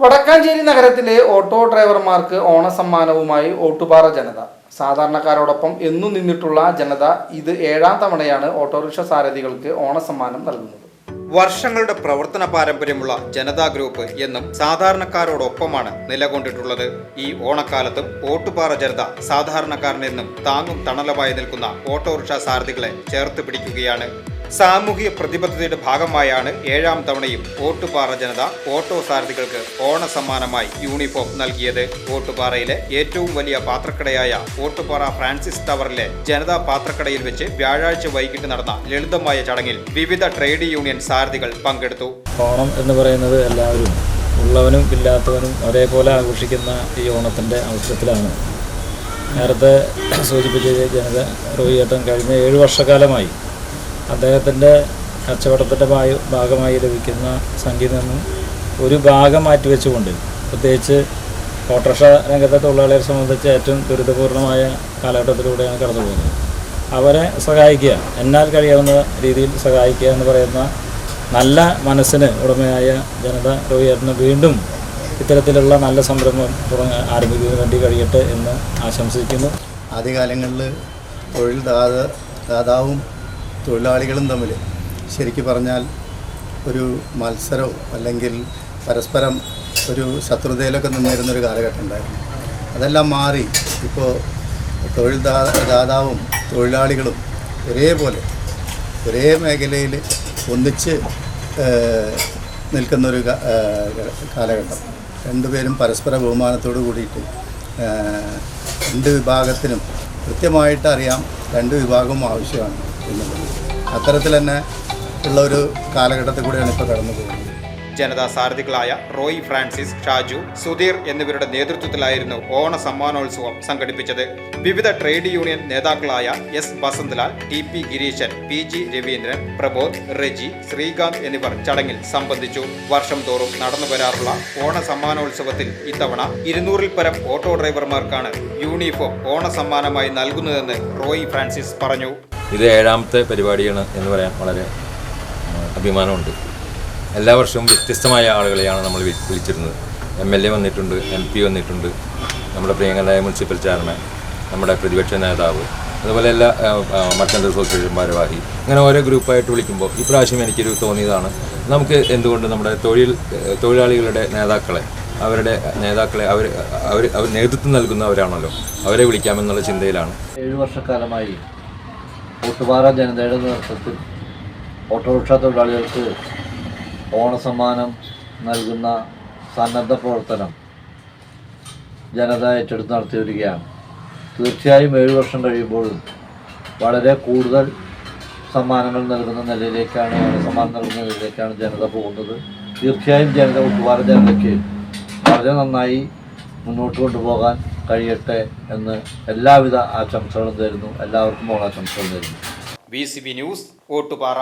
വടക്കാഞ്ചേരി നഗരത്തിലെ ഓട്ടോ ഡ്രൈവർമാർക്ക് ഓണസമ്മാനവുമായി ഓട്ടുപാറ ജനത. സാധാരണക്കാരോടൊപ്പം എന്നും നിന്നിട്ടുള്ള ജനത ഇത് ഏഴാം തവണയാണ് ഓട്ടോറിക്ഷ സാരഥികൾക്ക് ഓണസമ്മാനം നൽകുന്നത്. വർഷങ്ങളുടെ പ്രവർത്തന പാരമ്പര്യമുള്ള ജനതാ ഗ്രൂപ്പ് എന്നും സാധാരണക്കാരോടൊപ്പമാണ് നിലകൊണ്ടിട്ടുള്ളത്. ഈ ഓണക്കാലത്തും ഓട്ടുപാറ ജനത സാധാരണക്കാരനെന്നും താങ്ങും തണലുമായി നിൽക്കുന്ന ഓട്ടോറിക്ഷ സാരഥികളെ ചേർത്ത് പിടിക്കുകയാണ്. സാമൂഹിക പ്രതിബദ്ധതയുടെ ഭാഗമായാണ് ഏഴാം തവണയും ഓട്ടുപാറ ജനത ഓട്ടോ സാരഥികൾക്ക് ഓണ സമ്മാനമായി യൂണിഫോം നൽകിയത്. ഓട്ടുപാറയിലെ ഏറ്റവും വലിയ പാത്രക്കടയായ ഓട്ടുപാറ ഫ്രാൻസിസ് ടവറിലെ ജനതാ പാത്രക്കടയിൽ വെച്ച് വ്യാഴാഴ്ച വൈകിട്ട് നടന്ന ലളിതമായ ചടങ്ങിൽ വിവിധ ട്രേഡ് യൂണിയൻ സാരഥികൾ പങ്കെടുത്തു. ഓണം എന്ന് പറയുന്നത് എല്ലാവരും ഉള്ളവനും ഇല്ലാത്തവനും ഒരേപോലെ ആഘോഷിക്കുന്ന ഈ ഓണത്തിന്റെ അവസരത്തിലാണ്. നേരത്തെ സൂചിപ്പിച്ച ജനത റോയിട്ടം കഴിഞ്ഞ ഏഴ് വർഷക്കാലമായി അദ്ദേഹത്തിന്റെ കച്ചവടത്തിന്റെ ഭാഗ- ഭാഗമായി ലഭിക്കുന്ന സംഖ്യയിൽ നിന്നും ഒരു ഭാഗം മാറ്റിവെച്ചുകൊണ്ട് പ്രത്യേകിച്ച് ഓട്ടോറിക്ഷ രംഗത്തെ തൊഴിലാളികളെ സംബന്ധിച്ച് ഏറ്റവും ദുരിതപൂർണമായ കാലഘട്ടത്തിലൂടെയാണ് കടന്നു പോകുന്നത്. അവരെ സഹായിക്കുക എന്നാൽ കഴിയാവുന്ന രീതിയിൽ സഹായിക്കുക എന്ന് പറയുന്ന നല്ല മനസ്സിന് ഉടമയായ ജനത രോഗിയായിരുന്നു വീണ്ടും ഇത്തരത്തിലുള്ള നല്ല സംരംഭം തുടങ്ങ ആരംഭിക്കുന്നതിന് വേണ്ടി കഴിയട്ടെ എന്ന് ആശംസിക്കുന്നു. ആദ്യകാലങ്ങളിൽ തൊഴിൽ ദാത ദാതാവും തൊഴിലാളികളും തമ്മിൽ ശരിക്കും പറഞ്ഞാൽ ഒരു മത്സരവും അല്ലെങ്കിൽ പരസ്പരം ഒരു ശത്രുതയിലൊക്കെ നിന്നിരുന്നൊരു കാലഘട്ടം ഉണ്ടായിരുന്നു. അതെല്ലാം മാറി ഇപ്പോൾ തൊഴിൽ ദാതാവും തൊഴിലാളികളും ഒരേപോലെ ഒരേ മേഖലയിൽ ഒന്നിച്ച് നിൽക്കുന്നൊരു കാലഘട്ടം. രണ്ടുപേരും പരസ്പര ബഹുമാനത്തോടു കൂടിയിട്ട് രണ്ട് വിഭാഗത്തിനും കൃത്യമായിട്ട് അറിയാം രണ്ട് വിഭാഗവും ആവശ്യമാണ്. അത്തരത്തിൽ തന്നെ ഉള്ള ഒരു കാലഘട്ടത്തിൽ കൂടെയാണ് ഇപ്പോൾ കടന്നു പോകുന്നത്. ജനതാ സാരഥികളായ റോയ് ഫ്രാൻസിസ് ഷാജു സുധീർ എന്നിവരുടെ നേതൃത്വത്തിലായിരുന്നു ഓണ സമ്മാനോത്സവം സംഘടിപ്പിച്ചത്. വിവിധ ട്രേഡ് യൂണിയൻ നേതാക്കളായ S Vasanthalal T P Gireesan P G Raveendran Prabodh Reji Sreekanth എന്നിവർ ചടങ്ങിൽ സംബന്ധിച്ചു. വർഷം തോറും നടന്നു വരാറുള്ള ഓണ സമ്മാനോത്സവത്തിൽ ഇത്തവണ ഇരുന്നൂറിൽ പരം ഓട്ടോ ഡ്രൈവർമാർക്കാണ് യൂണിഫോം ഓണ സമ്മാനമായി നൽകുന്നതെന്ന് റോയ് ഫ്രാൻസിസ് പറഞ്ഞു. ഇത് ഏഴാമത്തെ പരിപാടിയാണ് എന്ന് പറയാൻ വളരെ അഭിമാനമുണ്ട്. എല്ലാ വർഷവും വ്യത്യസ്തമായ ആളുകളെയാണ് നമ്മൾ വിളിച്ചിരുന്നത്. എം എൽ എ വന്നിട്ടുണ്ട് എം പി വന്നിട്ടുണ്ട് നമ്മുടെ പ്രിയങ്കരായ മുനിസിപ്പൽ ചെയർമാൻ നമ്മുടെ പ്രതിപക്ഷ നേതാവ് അതുപോലെ എല്ലാ മർച്ചന്റ് അസോസിയേഷൻ ഭാരവാഹി അങ്ങനെ ഓരോ ഗ്രൂപ്പായിട്ട് വിളിക്കുമ്പോൾ ഈ ഇപ്രാവശ്യം എനിക്കൊരു തോന്നിയതാണ്. നമുക്ക് എന്തുകൊണ്ട് നമ്മുടെ തൊഴിൽ തൊഴിലാളികളുടെ നേതാക്കളെ അവരുടെ നേതാക്കളെ അവർ അവർ നേതൃത്വം നൽകുന്നവരാണല്ലോ അവരെ വിളിക്കാമെന്നുള്ള ചിന്തയിലാണ്. ഏഴ് വർഷക്കാലമായി ഓട്ടുപാറ ജനതയുടെ നേതൃത്വത്തിൽ ഓട്ടോറിക്ഷ തൊഴിലാളികൾക്ക് ഓണസമ്മാനം നൽകുന്ന സന്നദ്ധ പ്രവർത്തനം ജനത ഏറ്റെടുത്ത് നടത്തി വരികയാണ് തീർച്ചയായും ഏഴ് വർഷം കഴിയുമ്പോഴും വളരെ കൂടുതൽ സമ്മാനങ്ങൾ നൽകുന്ന നിലയിലേക്കാണ് സമ്മാനം നൽകുന്ന നിലയിലേക്കാണ് ജനത പോകുന്നത്. തീർച്ചയായും ജനത കൂട്ടുപാറ ജനതയ്ക്ക് വളരെ നന്നായി മുന്നോട്ട് കൊണ്ടുപോകാൻ കഴിയട്ടെ എന്ന് എല്ലാവിധ ആശംസകളും തരുന്നു. എല്ലാവർക്കും ഓണാശംസകൾ തരുന്നു. B C B news Ottupara